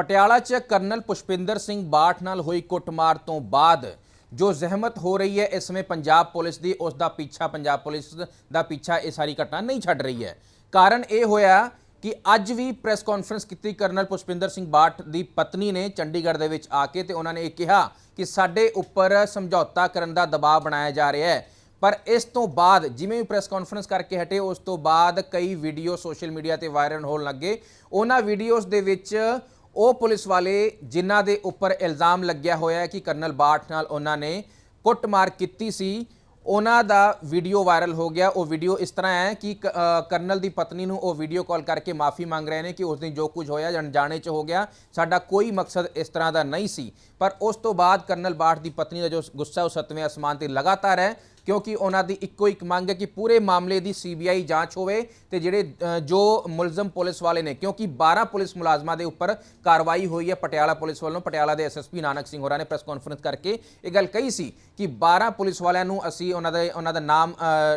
ਪਟਿਆਲਾ 'ਚ ਕਰਨਲ ਪੁਸ਼ਪਿੰਦਰ ਸਿੰਘ ਬਾਠ ਨਾਲ ਹੋਈ ਕੁੱਟਮਾਰ ਤੋਂ ਬਾਅਦ ਜੋ ਜ਼ਹਿਮਤ ਹੋ ਰਹੀ ਹੈ, ਇਸ ਸਮੇਂ ਪੰਜਾਬ ਪੁਲਿਸ ਦੀ, ਉਸ ਦਾ ਪਿੱਛਾ ਪੰਜਾਬ ਪੁਲਿਸ ਦਾ ਪਿੱਛਾ ਇਹ ਸਾਰੀ ਘਟਨਾ ਨਹੀਂ ਛੱਡ ਰਹੀ ਹੈ। ਕਾਰਨ ਇਹ ਹੋਇਆ ਕਿ ਅੱਜ ਵੀ ਪ੍ਰੈਸ ਕਾਨਫਰੰਸ ਕੀਤੀ ਕਰਨਲ ਪੁਸ਼ਪਿੰਦਰ ਸਿੰਘ ਬਾਠ ਦੀ ਪਤਨੀ ਨੇ ਚੰਡੀਗੜ੍ਹ ਦੇ ਵਿੱਚ ਆ ਕੇ ਤੇ ਉਹਨਾਂ ਨੇ ਇਹ ਕਿਹਾ ਕਿ ਸਾਡੇ ਉੱਪਰ ਸਮਝੌਤਾ ਕਰਨ ਦਾ ਦਬਾਅ ਬਣਾਇਆ ਜਾ ਰਿਹਾ ਹੈ। ਪਰ ਇਸ ਤੋਂ ਬਾਅਦ, ਜਿਵੇਂ ਵੀ ਪ੍ਰੈਸ ਕਾਨਫਰੰਸ ਕਰਕੇ ਹਟੇ, ਉਸ ਤੋਂ ਬਾਅਦ ਕਈ ਵੀਡੀਓ ਸੋਸ਼ਲ ਮੀਡੀਆ ਤੇ ਵਾਇਰਲ ਹੋਣ ਲੱਗੇ। ਉਹਨਾਂ ਵੀਡੀਓਜ਼ ਦੇ ਵਿੱਚ ਉਹ ਪੁਲਿਸ ਵਾਲੇ ਜਿਨ੍ਹਾਂ ਦੇ ਉੱਪਰ ਇਲਜ਼ਾਮ ਲੱਗਿਆ ਹੋਇਆ ਹੈ ਕਿ ਕਰਨਲ ਬਾਠ ਨਾਲ ਉਹਨਾਂ ਨੇ ਕੁੱਟਮਾਰ ਕੀਤੀ ਸੀ, ਉਹਨਾਂ ਦਾ ਵੀਡੀਓ ਵਾਇਰਲ ਹੋ ਗਿਆ। ਉਹ ਵੀਡੀਓ ਇਸ ਤਰ੍ਹਾਂ ਹੈ ਕਿ ਕਰਨਲ ਦੀ ਪਤਨੀ ਨੂੰ ਉਹ ਵੀਡੀਓ ਕਾਲ ਕਰਕੇ ਮਾਫੀ ਮੰਗ ਰਹੇ ਨੇ ਕਿ ਉਸ ਦਿਨ ਜੋ ਕੁਝ ਹੋਇਆ, ਅਣਜਾਣੇ ਚ ਹੋ ਗਿਆ। ਸਾਡਾ ਕੋਈ ਮਕਸਦ ਇਸ ਤਰ੍ਹਾਂ ਦਾ ਨਹੀਂ ਸੀ। ਪਰ ਉਸ ਤੋਂ ਬਾਅਦ ਕਰਨਲ ਬਾਠ ਦੀ ਪਤਨੀ ਦਾ ਜੋ ਗੁੱਸਾ, ਉਹ ਸੱਤਵੇਂ ਅਸਮਾਨ ਤੇ ਲਗਾਤਾਰ ਹੈ। ਕਿਉਂਕਿ ਉਹਨਾਂ ਦੀ ਇੱਕੋ ਇੱਕ ਮੰਗ ਹੈ ਕਿ ਪੂਰੇ ਮਾਮਲੇ ਦੀ ਸੀਬੀਆਈ ਜਾਂਚ ਹੋਵੇ ਤੇ ਜਿਹੜੇ ਜੋ ਮੁਲਜ਼ਮ ਪੁਲਿਸ ਵਾਲੇ ਨੇ, ਕਿਉਂਕਿ 12 ਪੁਲਿਸ ਮੁਲਾਜ਼ਮਾਂ ਦੇ ਉੱਪਰ ਕਾਰਵਾਈ ਹੋਈ ਹੈ ਪਟਿਆਲਾ ਪੁਲਿਸ ਵੱਲੋਂ, ਪਟਿਆਲਾ ਦੇ ਐਸਐਸਪੀ ਨਾਨਕ ਸਿੰਘ ਹੋਰਾਂ ਨੇ ਪ੍ਰੈਸ ਕਾਨਫਰੰਸ ਕਰਕੇ ਇਹ ਗੱਲ ਕਹੀ ਸੀ ਕਿ 12 ਪੁਲਿਸ ਵਾਲਿਆਂ ਨੂੰ ਅਸੀਂ ਉਹਨਾਂ ਦੇ, ਉਹਨਾਂ ਦਾ ਨਾਮ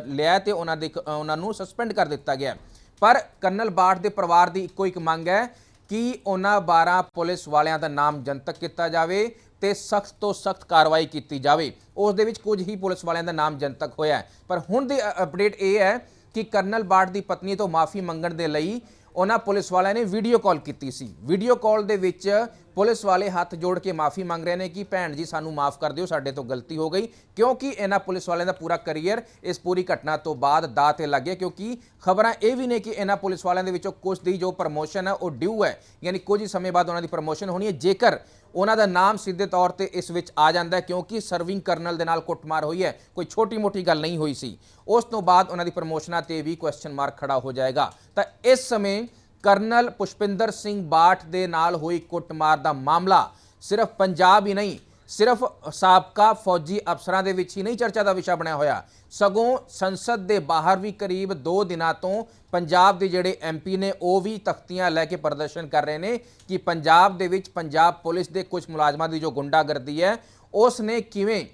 ਲਿਆ ਤੇ ਉਹਨਾਂ ਦੇ ਉਹਨਾਂ ਨੂੰ ਸਸਪੈਂਡ ਕਰ ਦਿੱਤਾ ਗਿਆ। ਪਰ ਕਰਨਲ ਬਾਠ ਦੇ ਪਰਿਵਾਰ ਦੀ ਇੱਕੋ ਇੱਕ ਮੰਗ ਹੈ ਕਿ ਉਹਨਾਂ 12 ਪੁਲਿਸ ਵਾਲਿਆਂ ਦਾ ਨਾਮ ਜਨਤਕ ਕੀਤਾ ਜਾਵੇ ਤੇ ਸਖਤ ਤੋਂ ਸਖਤ ਕਾਰਵਾਈ ਕੀਤੀ ਜਾਵੇ। ਉਸ ਦੇ ਵਿੱਚ ਕੁਝ ਹੀ ਪੁਲਿਸ ਵਾਲਿਆਂ ਦਾ ਨਾਮ ਜਨਤਕ ਹੋਇਆ ਹੈ। ਪਰ ਹੁਣ ਦੀ ਅਪਡੇਟ ਇਹ ਹੈ ਕਿ ਕਰਨਲ ਬਾਟ ਦੀ ਪਤਨੀ ਤੋਂ ਮਾਫੀ ਮੰਗਣ ਦੇ ਲਈ ਉਹਨਾਂ ਪੁਲਿਸ ਵਾਲਿਆਂ ਨੇ ਵੀਡੀਓ ਕਾਲ ਕੀਤੀ ਸੀ। ਵੀਡੀਓ ਕਾਲ ਦੇ ਵਿੱਚ ਪੁਲਿਸ ਵਾਲੇ ਹੱਥ ਜੋੜ ਕੇ ਮਾਫੀ ਮੰਗ ਰਹੇ ਨੇ ਕਿ ਭੈਣ ਜੀ ਸਾਨੂੰ ਮਾਫ ਕਰ ਦਿਓ, ਸਾਡੇ ਤੋਂ ਗਲਤੀ ਹੋ ਗਈ। ਕਿਉਂਕਿ ਇਹਨਾਂ ਪੁਲਿਸ ਵਾਲਿਆਂ ਦਾ ਪੂਰਾ ਕੈਰੀਅਰ ਇਸ ਪੂਰੀ ਘਟਨਾ ਤੋਂ ਬਾਅਦ ਦਾ ਤੇ ਲੱਗ ਗਿਆ, ਕਿਉਂਕਿ ਖਬਰਾਂ ਇਹ ਵੀ ਨੇ ਕਿ ਇਹਨਾਂ ਪੁਲਿਸ ਵਾਲਿਆਂ ਦੇ ਵਿੱਚੋਂ ਕੁਝ ਦੀ ਜੋ ਪ੍ਰਮੋਸ਼ਨ ਹੈ ਉਹ ਡਿਊ ਹੈ। ਯਾਨੀ ਕੁਝ ਹੀ ਸਮੇਂ ਬਾਅਦ ਉਹਨਾਂ ਦੀ ਪ੍ਰਮੋਸ਼ਨ ਹੋਣੀ ਹੈ। ਜੇਕਰ ਉਹਨਾਂ ਦਾ ਨਾਮ ਸਿੱਧੇ ਤੌਰ ਤੇ ਇਸ ਵਿੱਚ ਆ ਜਾਂਦਾ ਹੈ, ਕਿਉਂਕਿ ਸਰਵਿੰਗ ਕਰਨਲ ਦੇ ਨਾਲ ਕੁੱਟਮਾਰ ਹੋਈ ਹੈ, ਕੋਈ ਛੋਟੀ-ਮੋਟੀ ਗੱਲ ਨਹੀਂ ਹੋਈ ਸੀ। ਉਸ ਤੋਂ ਬਾਅਦ ਉਹਨਾਂ ਦੀ ਪ੍ਰਮੋਸ਼ਨਾਂ ਤੇ ਵੀ ਕੁਐਸਚਨ ਮਾਰਕ ਖੜਾ ਹੋ ਜਾਏਗਾ। ਤਾਂ ਇਸ ਸਮੇਂ ਕਰਨਲ ਪੁਸ਼ਪਿੰਦਰ ਸਿੰਘ ਬਾਠ ਦੇ ਨਾਲ ਹੋਈ ਕੁੱਟਮਾਰ ਦਾ ਮਾਮਲਾ ਸਿਰਫ ਪੰਜਾਬ ਹੀ ਨਹੀਂ, ਸਿਰਫ ਸਾਬਕਾ ਫੌਜੀ ਅਫਸਰਾਂ ਦੇ ਵਿੱਚ ਹੀ ਨਹੀਂ ਚਰਚਾ ਦਾ ਵਿਸ਼ਾ ਬਣਿਆ ਹੋਇਆ। ਸਗੋਂ ਸੰਸਦ ਦੇ ਬਾਹਰ ਵੀ ਕਰੀਬ 2 ਦਿਨਾਂ ਤੋਂ ਪੰਜਾਬ ਦੇ ਜਿਹੜੇ ਐਮਪੀ ਨੇ, ਉਹ ਵੀ ਤਖਤੀਆਂ ਲੈ ਕੇ ਪ੍ਰਦਰਸ਼ਨ ਕਰ ਰਹੇ ਨੇ ਕਿ ਪੰਜਾਬ ਦੇ ਵਿੱਚ ਪੰਜਾਬ ਪੁਲਿਸ ਦੇ ਕੁਝ ਮੁਲਾਜ਼ਮਾਂ ਦੀ ਜੋ ਗੁੰਡਾਗਰਦੀ ਹੈ, ਉਸ ਨੇ ਕਿਵੇਂ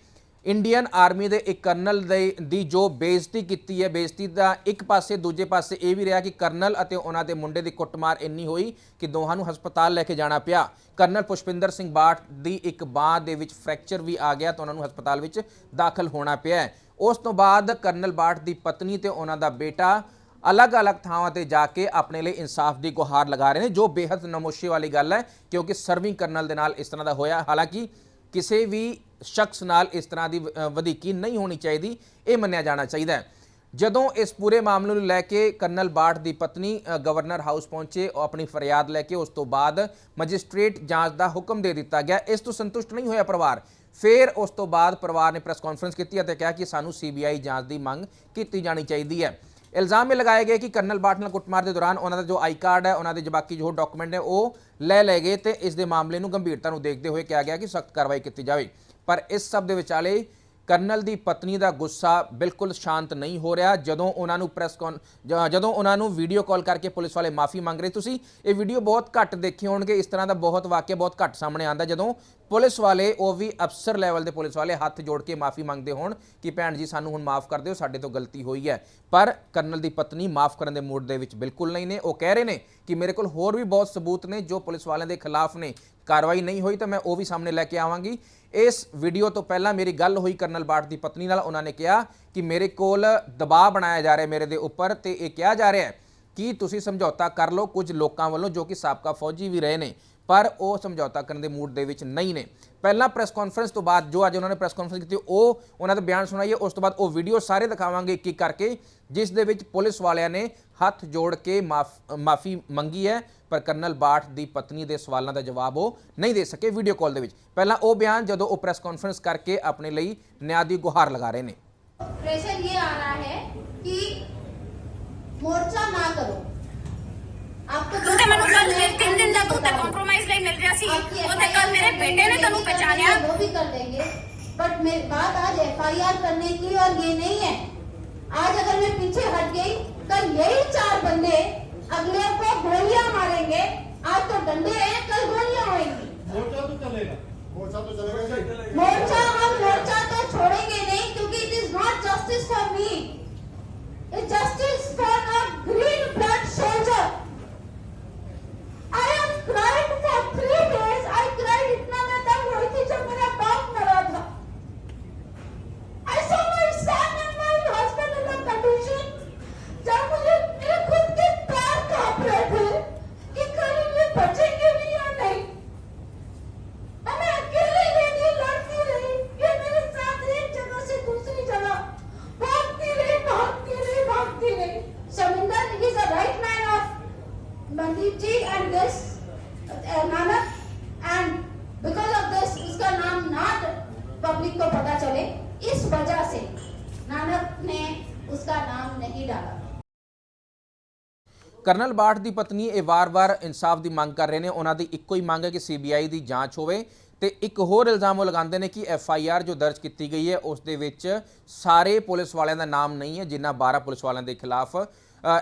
ਇੰਡੀਅਨ ਆਰਮੀ ਦੇ ਇੱਕ ਕਰਨਲ ਦੇ ਦੀ ਜੋ ਬੇਇੱਜ਼ਤੀ ਕੀਤੀ ਹੈ, ਬੇਇੱਜ਼ਤੀ ਦਾ ਇੱਕ ਪਾਸੇ, ਦੂਜੇ ਪਾਸੇ ਇਹ ਵੀ ਰਿਹਾ ਕਿ ਕਰਨਲ ਅਤੇ ਉਹਨਾਂ ਦੇ ਮੁੰਡੇ ਦੀ ਕੁੱਟਮਾਰ ਇੰਨੀ ਹੋਈ ਕਿ ਦੋਹਾਂ ਨੂੰ ਹਸਪਤਾਲ ਲੈ ਕੇ ਜਾਣਾ ਪਿਆ। ਕਰਨਲ ਪੁਸ਼ਪਿੰਦਰ ਸਿੰਘ ਬਾਠ ਦੀ ਇੱਕ ਬਾਹ ਦੇ ਵਿੱਚ ਫ੍ਰੈਕਚਰ ਵੀ ਆ ਗਿਆ ਤਾਂ ਉਹਨਾਂ ਨੂੰ ਹਸਪਤਾਲ ਵਿੱਚ ਦਾਖਲ ਹੋਣਾ ਪਿਆ ਉਸ ਤੋਂ ਬਾਅਦ ਕਰਨਲ ਬਾਠ ਦੀ ਪਤਨੀ ਤੇ ਉਹਨਾਂ ਦਾ ਬੇਟਾ ਅਲੱਗ-ਅਲੱਗ ਥਾਵਾਂ ਤੇ ਜਾ ਕੇ ਆਪਣੇ ਲਈ ਇਨਸਾਫ ਦੀ ਗੁਹਾਰ ਲਗਾ ਰਹੇ ਨੇ, ਜੋ ਬੇहद ਨਮੋਸ਼ੀ ਵਾਲੀ ਗੱਲ ਹੈ, ਕਿਉਂਕਿ ਸਰਵਿੰਗ ਕਰਨਲ ਦੇ ਨਾਲ ਇਸ ਤਰ੍ਹਾਂ ਦਾ ਹੋਇਆ। ਹਾਲਾਂਕਿ ਕਿਸੇ ਵੀ ਸ਼ਖਸ ਨਾਲ ਇਸ ਤਰ੍ਹਾਂ ਦੀ ਵਧੀਕੀ ਨਹੀਂ ਹੋਣੀ ਚਾਹੀਦੀ, ਇਹ ਮੰਨਿਆ ਜਾਣਾ ਚਾਹੀਦਾ ਹੈ। ਜਦੋਂ ਇਸ ਪੂਰੇ ਮਾਮਲੇ ਨੂੰ ਲੈ ਕੇ ਕਰਨਲ ਬਾਠ ਦੀ ਪਤਨੀ ਗਵਰਨਰ ਹਾਊਸ ਪਹੁੰਚੇ, ਉਹ ਆਪਣੀ ਫਰਿਆਦ ਲੈ ਕੇ ਉਸ ਤੋਂ ਬਾਅਦ ਮੈਜਿਸਟ੍ਰੇਟ ਜਾਂਚ ਦਾ ਹੁਕਮ ਦੇ ਦਿੱਤਾ ਗਿਆ। ਇਸ ਤੋਂ ਸੰਤੁਸ਼ਟ ਨਹੀਂ ਹੋਇਆ ਪਰਿਵਾਰ। ਫਿਰ ਉਸ ਤੋਂ ਬਾਅਦ ਪਰਿਵਾਰ ਨੇ ਪ੍ਰੈਸ ਕਾਨਫਰੰਸ ਕੀਤੀ ਅਤੇ ਕਿਹਾ ਕਿ ਸਾਨੂੰ ਸੀਬੀਆਈ ਜਾਂਚ ਦੀ ਮੰਗ ਕੀਤੀ ਜਾਣੀ ਚਾਹੀਦੀ ਹੈ। ਇਲਜ਼ਾਮ ਇਹ ਲਗਾਏ ਗਏ ਕਿ ਕਰਨਲ ਬਾਠ ਨਾਲ ਕੁੱਟਮਾਰ ਦੇ ਦੌਰਾਨ ਉਹਨਾਂ ਦਾ ਜੋ ਆਈ ਕਾਰਡ ਹੈ, ਉਹਨਾਂ ਦੇ ਜੋ ਬਾਕੀ ਜੋ ਡਾਕੂਮੈਂਟ ਨੇ, ਉਹ ਲੈ ਲਏ ਗਏ ਤੇ ਇਸ ਦੇ ਮਾਮਲੇ ਨੂੰ ਗੰਭੀਰਤਾ ਨੂੰ ਦੇਖਦੇ ਹੋਏ ਕਿਹਾ ਗਿਆ ਕਿ ਸਖਤ ਕਾਰਵਾਈ ਕੀਤੀ ਜਾਵੇ। ਪਰ ਇਸ ਸਭ ਦੇ ਵਿਚਾਲੇ ਕਰਨਲ ਦੀ ਪਤਨੀ ਦਾ ਗੁੱਸਾ ਬਿਲਕੁਲ ਸ਼ਾਂਤ ਨਹੀਂ ਹੋ ਰਿਹਾ। ਜਦੋਂ ਉਹਨਾਂ ਨੂੰ ਪ੍ਰੈਸ ਕਾਨ ਜ- ਜਦੋਂ ਉਹਨਾਂ ਨੂੰ ਵੀਡੀਓ ਕਾਲ ਕਰਕੇ ਪੁਲਿਸ ਵਾਲੇ ਮਾਫੀ ਮੰਗ ਰਹੇ, ਤੁਸੀਂ ਇਹ ਵੀਡੀਓ ਬਹੁਤ ਘੱਟ ਦੇਖੇ ਹੋਣਗੇ। ਇਸ ਤਰ੍ਹਾਂ ਦਾ ਬਹੁਤ ਵਾਕਿਆ ਬਹੁਤ ਘੱਟ ਸਾਹਮਣੇ ਆਉਂਦਾ। ਜਦੋਂ ਪੁਲਿਸ ਵਾਲੇ ਉਹ ਵੀ ਅਫਸਰ ਲੈਵਲ ਦੇ ਪੁਲਿਸ ਵਾਲੇ ਹੱਥ ਜੋੜ ਕੇ ਮਾਫੀ ਮੰਗਦੇ ਹੋਣ ਕਿ ਭੈਣ ਜੀ ਸਾਨੂੰ ਹੁਣ ਮਾਫ ਕਰ ਦਿਓ, ਸਾਡੇ ਤੋਂ ਗਲਤੀ ਹੋਈ ਹੈ। ਪਰ ਕਰਨਲ ਦੀ ਪਤਨੀ ਮਾਫ ਕਰਨ ਦੇ ਮੂਡ ਦੇ ਵਿੱਚ ਬਿਲਕੁਲ ਨਹੀਂ ਨੇ। ਉਹ ਕਹਿ ਰਹੇ ਨੇ ਕਿ ਮੇਰੇ ਕੋਲ ਹੋਰ ਵੀ ਬਹੁਤ ਸਬੂਤ ਨੇ ਜੋ ਪੁਲਿਸ ਵਾਲਿਆਂ ਦੇ ਖਿਲਾਫ ਨੇ। ਕਾਰਵਾਈ ਨਹੀਂ ਹੋਈ ਤਾਂ ਮੈਂ ਉਹ ਵੀ ਸਾਹਮਣੇ ਲੈ ਕੇ ਆਵਾਂਗੀ। ਇਸ ਵੀਡੀਓ ਤੋਂ ਪਹਿਲਾਂ ਮੇਰੀ ਗੱਲ ਹੋਈ ਕਰਨਲ ਬਾਟ ਦੀ ਪਤਨੀ ਨਾਲ। ਉਹਨਾਂ ਨੇ ਕਿਹਾ ਕਿ ਮੇਰੇ ਕੋਲ ਦਬਾਅ ਬਣਾਇਆ ਜਾ ਰਿਹਾ ਮੇਰੇ ਦੇ ਉੱਪਰ ਤੇ ਇਹ ਕਿਹਾ ਜਾ ਰਿਹਾ ਹੈ ਕਿ ਤੁਸੀਂ ਸਮਝੌਤਾ ਕਰ ਲਓ ਕੁਝ ਲੋਕਾਂ ਵੱਲੋਂ ਜੋ ਕਿ ਸਾਬਕਾ ਫੌਜੀ ਵੀ ਰਹੇ ਨੇ। ਪਰ ਉਹ ਸਮਝੌਤਾ ਕਰਨ ਦੇ ਮੂਡ ਦੇ ਵਿੱਚ ਨਹੀਂ ਨੇ ਪਹਿਲਾਂ ਪ੍ਰੈਸ ਕਾਨਫਰੰਸ ਤੋਂ ਬਾਅਦ ਜੋ ਅੱਜ ਉਹਨਾਂ ਨੇ ਪ੍ਰੈਸ ਕਾਨਫਰੰਸ ਕੀਤੀ ਉਹ ਉਹਨਾਂ ਦਾ ਬਿਆਨ ਸੁਣਾਈਏ ਉਸ ਤੋਂ ਬਾਅਦ ਉਹ ਵੀਡੀਓ ਸਾਰੇ ਦਿਖਾਵਾਂਗੇ ਇੱਕ ਇੱਕ ਕਰਕੇ ਜਿਸ ਦੇ ਵਿੱਚ ਪੁਲਿਸ ਵਾਲਿਆਂ ਨੇ ਹੱਥ ਜੋੜ ਕੇ ਮਾਫੀ ਮੰਗੀ ਹੈ ਪਰ ਕਰਨਲ ਬਾਠ ਦੀ ਪਤਨੀ ਦੇ ਸਵਾਲਾਂ ਦਾ ਜਵਾਬ ਉਹ ਨਹੀਂ ਦੇ ਸਕੇ ਵੀਡੀਓ ਕਾਲ ਦੇ ਵਿੱਚ ਪਹਿਲਾਂ ਉਹ ਬਿਆਨ ਜਦੋਂ ਉਹ ਪ੍ਰੈਸ ਕਾਨਫਰੰਸ ਕਰਕੇ ਆਪਣੇ ਲਈ ਨਿਆਂ ਦੀ ਗੁਹਾਰ ਲਗਾ ਰਹੇ ਨੇ प्रेशर ये आ रहा है कि मोर्चा ना करो आपको ਤੂੰ ਤੇ ਮੈਨੂੰ ਕੱਲ ਤਿੰਨ ਦਿਨ ਦਾ ਤੂੰ ਤੇ ਕੰਪਰੋਮਾਈਜ਼ ਲਈ ਮਿਲ ਰਿਹਾ ਸੀ आपकी ਉਹ ਤੇ ਕੱਲ ਮੇਰੇ ਬੇਟੇ ਨੇ ਤੈਨੂੰ ਪਛਾਣਿਆ वो भी कर देंगे बट मेरी बात आज एफआईआर करने की और ये नहीं है आज अगर मैं पीछे हट गई कल यही चार बंदे अगले को गोलियां मारेंगे आज तो डंडे हैं कल गोलियां होंगी मोर्चा तो चलेगा मोर्चा तो चलेगा ਕਰਨਲ ਬਾਠ ਦੀ ਪਤਨੀ ਇਹ ਵਾਰ-ਵਾਰ ਇਨਸਾਫ ਦੀ ਮੰਗ ਕਰ ਰਹੇ ਨੇ। ਉਹਨਾਂ ਦੀ ਇੱਕੋ ਹੀ ਮੰਗ ਹੈ ਕਿ ਸੀਬੀਆਈ ਦੀ ਜਾਂਚ ਹੋਵੇ ਤੇ ਇੱਕ ਹੋਰ ਇਲਜ਼ਾਮ ਉਹ ਲਗਾਉਂਦੇ ਨੇ ਕਿ ਐਫ ਆਈ ਆਰ ਜੋ ਦਰਜ ਕੀਤੀ ਗਈ ਹੈ, ਉਸ ਦੇ ਵਿੱਚ ਸਾਰੇ ਪੁਲਿਸ ਵਾਲਿਆਂ ਦਾ ਨਾਮ ਨਹੀਂ ਹੈ, ਜਿਨ੍ਹਾਂ 12 ਪੁਲਿਸ ਵਾਲਿਆਂ ਦੇ ਖਿਲਾਫ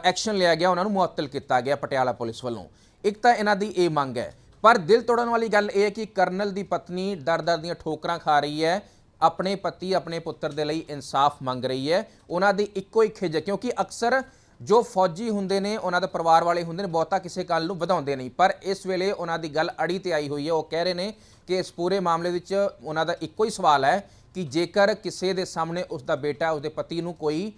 ਐਕਸ਼ਨ ਲਿਆ ਗਿਆ, ਉਹਨਾਂ ਨੂੰ ਮੁਅੱਤਲ ਕੀਤਾ ਗਿਆ ਪਟਿਆਲਾ ਪੁਲਿਸ ਵੱਲੋਂ। ਇੱਕ ਤਾਂ ਇਹਨਾਂ ਦੀ ਇਹ ਮੰਗ ਹੈ। ਪਰ ਦਿਲ ਤੋੜਨ ਵਾਲੀ ਗੱਲ ਇਹ ਹੈ ਕਿ ਕਰਨਲ ਦੀ ਪਤਨੀ ਦਰ-ਦਰ ਦੀਆਂ ਠੋਕਰਾਂ ਖਾ ਰਹੀ ਹੈ। ਆਪਣੇ ਪਤੀ, ਆਪਣੇ ਪੁੱਤਰ ਦੇ ਲਈ ਇਨਸਾਫ ਮੰਗ ਰਹੀ ਹੈ। ਉਹਨਾਂ ਦੀ ਇੱਕੋ ਹੀ ਖਿੱਚ ਕਿਉਂਕਿ ਅਕਸਰ ਜੋ ਫੌਜੀ ਹੁੰਦੇ ਨੇ, ਉਹਨਾਂ ਦੇ ਪਰਿਵਾਰ ਵਾਲੇ ਹੁੰਦੇ ਨੇ, ਬਹੁਤਾ ਕਿਸੇ ਗੱਲ ਨੂੰ ਵਧਾਉਂਦੇ ਨਹੀਂ। ਪਰ ਇਸ ਵੇਲੇ ਉਹਨਾਂ ਦੀ ਗੱਲ ਅੜੀ ਤੇ ਆਈ ਹੋਈ ਹੈ। ਉਹ ਕਹਿ ਰਹੇ ਨੇ ਕਿ ਇਸ ਪੂਰੇ ਮਾਮਲੇ ਵਿੱਚ ਉਹਨਾਂ ਦਾ ਇੱਕੋ ਹੀ ਸਵਾਲ ਹੈ ਕਿ ਜੇਕਰ ਕਿਸੇ ਦੇ ਸਾਹਮਣੇ ਉਸ ਦਾ ਬੇਟਾ ਉਸਦੇ ਪਤੀ ਨੂੰ ਕੋਈ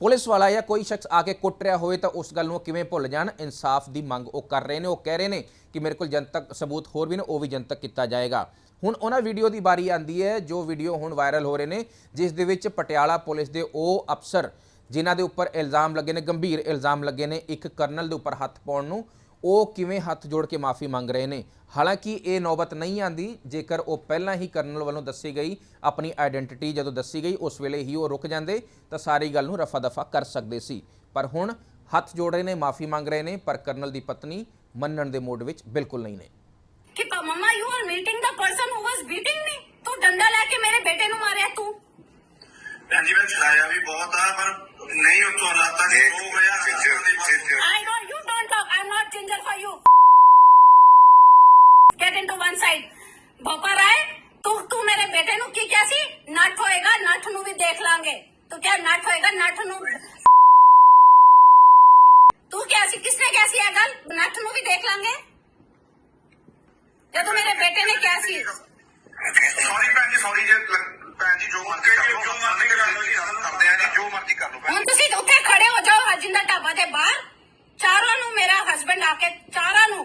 ਪੁਲਿਸ ਵਾਲਾ ਜਾਂ ਕੋਈ ਸ਼ਖਸ ਆ ਕੇ ਕੁੱਟ ਰਿਹਾ ਹੋਵੇ, ਤਾਂ ਉਸ ਗੱਲ ਨੂੰ ਕਿਵੇਂ ਭੁੱਲ ਜਾਣ? ਇਨਸਾਫ ਦੀ ਮੰਗ ਉਹ ਕਰ ਰਹੇ ਨੇ। ਉਹ ਕਹਿ ਰਹੇ ਨੇ ਕਿ ਮੇਰੇ ਕੋਲ ਜਨਤਕ ਸਬੂਤ ਹੋਰ ਵੀ ਨੇ, ਉਹ ਵੀ ਜਨਤਕ ਕੀਤਾ ਜਾਏਗਾ। ਹੁਣ ਉਹਨਾਂ ਵੀਡੀਓ ਦੀ ਬਾਰੀ ਆਂਦੀ ਹੈ, ਜੋ ਵੀਡੀਓ ਹੁਣ ਵਾਇਰਲ ਹੋ ਰਹੇ ਨੇ, ਜਿਸ ਦੇ ਵਿੱਚ ਪਟਿਆਲਾ ਪੁਲਿਸ ਦੇ ਉਹ ਅਫਸਰ, ਜਿਨ੍ਹਾਂ ਦੇ ਉੱਪਰ ਇਲਜ਼ਾਮ ਲੱਗੇ ਨੇ, ਗੰਭੀਰ ਇਲਜ਼ਾਮ ਲੱਗੇ ਨੇ, ਇੱਕ ਕਰਨਲ ਦੇ ਉੱਪਰ ਹੱਥ ਪਾਉਣ ਨੂੰ, ਉਹ ਕਿਵੇਂ ਹੱਥ ਜੋੜ ਕੇ ਮਾਫੀ ਮੰਗ ਰਹੇ ਨੇ? ਹਾਲਾਂਕਿ ਇਹ ਨੌਬਤ ਨਹੀਂ ਆਂਦੀ, ਜੇਕਰ ਉਹ ਪਹਿਲਾਂ ਹੀ ਕਰਨਲ ਵੱਲੋਂ ਦੱਸੀ ਗਈ, ਆਪਣੀ ਆਇਡੈਂਟੀਟੀ ਜਦੋਂ ਦੱਸੀ ਗਈ, ਉਸ ਵੇਲੇ ਹੀ ਉਹ ਰੁਕ ਜਾਂਦੇ, ਤਾਂ ਸਾਰੀ ਗੱਲ ਨੂੰ ਰਫਾ ਦਫਾ ਕਰ ਸਕਦੇ ਸੀ। ਪਰ ਹੁਣ ਹੱਥ ਜੋੜ ਰਹੇ ਨੇ, ਮਾਫੀ ਮੰਗ ਰਹੇ ਨੇ, ਪਰ ਕਰਨਲ ਦੀ ਪਤਨੀ ਮੰਨਣ ਦੇ ਮੂਡ ਵਿੱਚ ਬਿਲਕੁਲ ਨਹੀਂ ਨੇ ਕਿ ਪ- mumma you are meeting the person who was beating me ਤੂੰ ਡੰਡਾ ਲੈ ਕੇ ਮੇਰੇ ਬੇਟੇ ਨੂੰ ਮਾਰਿਆ ਤੂੰ ਭੈਣ ਜੀ ਮੈਂ ਚਲਾਇਆ ਵੀ ਬਹੁਤ ਆ ਪਰ ਨਹੀਂ ਉਤੋਂ ਦੇ ਹੋ ਗਿਆ I know you don't talk. I'm not ginger for you. Get into one side. ਭੋਪਾ ਰਾਏ ਤੂੰ ਤੂੰ ਮੇਰੇ ਬੇਟੇ ਨੂੰ ਕੀ ਕਿਹਾ ਸੀ ਨੱਠ ਹੋਏਗਾ ਨੱਠ ਨੂੰ ਵੀ ਦੇਖ ਲਾਂਗੇ ਤੂੰ ਕਿਹਾ ਨੱਠ ਹੋਏਗਾ ਨੱਠ ਨੂੰ ਤੂੰ ਕਿਹਾ ਸੀ ਕਿਸਨੇ ਕਿਹਾ ਸੀ ਇਹ ਗੱਲ? ਨੱਠ ਨੂੰ ਵੀ ਦੇਖ ਲਾਂਗੇ। ਜਦੋਂ ਮੇਰੇ ਬੇਟੇ ਨੇ ਕਿਹਾ ਸੀ। ਸੌਰੀ ਭੈਣ ਜੀ ਸੌਰੀ ਜੇ ਭੈਣ ਜੀ ਜੋ ਮਰਜ਼ੀ ਕਰ ਲਓ ਜੋ ਮਰਜ਼ੀ ਕਰ ਲਓ ਜੀ ਕਰਦੇ ਆ ਜੀ ਜੋ ਮਰਜ਼ੀ ਕਰ ਲਓ ਭੈਣ ਹੁਣ ਤੁਸੀਂ ਉੱਥੇ ਖੜੇ ਹੋ ਜਾਓ ਹਰਜਿੰਦਰ ਢਾਬਾ ਦੇ ਬਾਹਰ। ਚਾਰਾਂ ਨੂੰ ਮੇਰਾ ਹਸਬੰਡ ਆ ਕੇ ਚਾਰਾਂ ਨੂੰ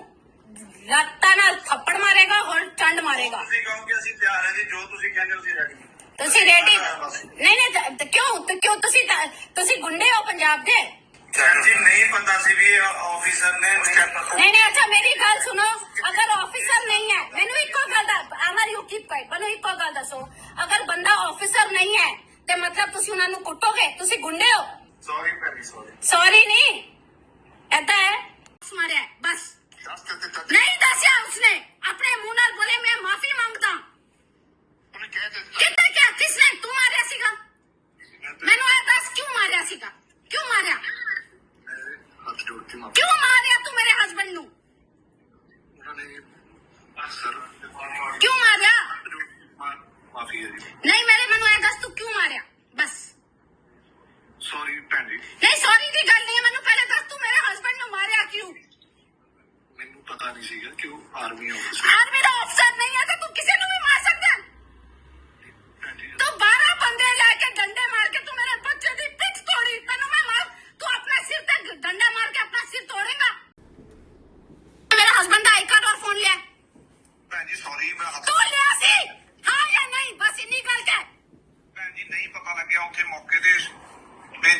ਲੱਤਾਂ ਨਾਲ ਥੱਪੜ ਮਾਰੇਗਾ ਹੋਰ ਚੰਡ ਮਾਰੇਗਾ। ਤੁਸੀਂ ਕਹੋ ਕਿ ਅਸੀਂ ਤਿਆਰ ਹਾਂ ਜੀ ਜੋ ਤੁਸੀਂ ਕਹਿੰਦੇ ਹੋ ਅਸੀਂ ਰੈਡੀ ਤੁਸੀਂ ਰੈਡੀ ਨਹੀਂ ਨਹੀਂ ਤਾਂ- ਤਾਂ ਕਿਉਂ ਤਾਂ ਕਿਉਂ ਤੁਸੀਂ ਤਾਂ- ਤੁਸੀਂ ਗੁੰਡੇ ਹੋ ਪੰਜਾਬ ਦੇ? ਜੀ ਨਹੀਂ ਪਤਾ ਸੀ ਵੀ ਆਫੀਸਰ ਨੇ ਨਹੀਂ ਨਹੀਂ ਅੱਛਾ ਮੇਰੀ ਗੱਲ ਸੁਣੋ। ਅਗਰ ਆਫੀਸਰ ਨਹੀਂ ਹੈ ਮੈਨੂੰ ਇੱਕੋ ਗੱਲ ਦਾ ਅਮਰ ਯੂ ਕੀਪ ਕੁਆਇਟ ਮੈਨੂੰ ਇੱਕੋ ਗੱਲ ਦੱਸੋ। ਅਗਰ ਬੰਦਾ ਆਫੀਸਰ ਨਹੀਂ ਹੈ ਤੇ ਮਤਲਬ ਤੁਸੀਂ ਉਹਨਾਂ ਨੂੰ ਕੁੱਟੋਗੇ? ਤੁਸੀਂ ਗੁੰਡੇ ਹੋ? ਸੌਰੀ ਭੈਣ ਜੀ ਸੌਰੀ ਸੌਰੀ ਨਹੀਂ। ਏਦਾਂ ਹੈ। ਮਾਰਿਆ ਬਸ। ਦੱਸ ਤੇ ਦਿੱਤਾ? ਨਹੀਂ ਦੱਸਿਆ ਉਸਨੇ।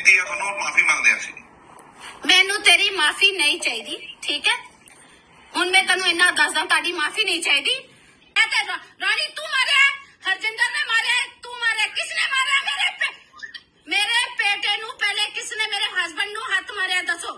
ਕੀਤੀ ਹੈ ਤੁਹਾਨੂੰ? ਮਾਫੀ ਮੰਗਦੇ ਹਾਂ ਅਸੀਂ। ਮੈਨੂੰ ਤੇਰੀ ਮਾਫੀ ਨਹੀਂ ਚਾਹੀਦੀ, ਠੀਕ ਹੈ? ਹੁਣ ਮੈਂ ਤੈਨੂੰ ਇੰਨਾ ਦੱਸਦਾ, ਤੁਹਾਡੀ ਮਾਫੀ ਨਹੀਂ ਚਾਹੀਦੀ। ਇਹ ਤੇ ਰਾਣੀ, ਤੂੰ ਮਾਰਿਆ, ਹਰਜਿੰਦਰ ਨੇ ਮਾਰਿਆ, ਤੂੰ ਮਾਰਿਆ ਕਿਸ ਨੇ ਮਾਰਿਆ ਮੇਰੇ ਮੇਰੇ ਬੇਟੇ ਨੂੰ ਪਹਿਲੇ ਕਿਸ ਨੇ ਮੇਰੇ ਹਸਬੰਡ ਨੂੰ ਹੱਥ ਮਾਰਿਆ, ਦੱਸੋ।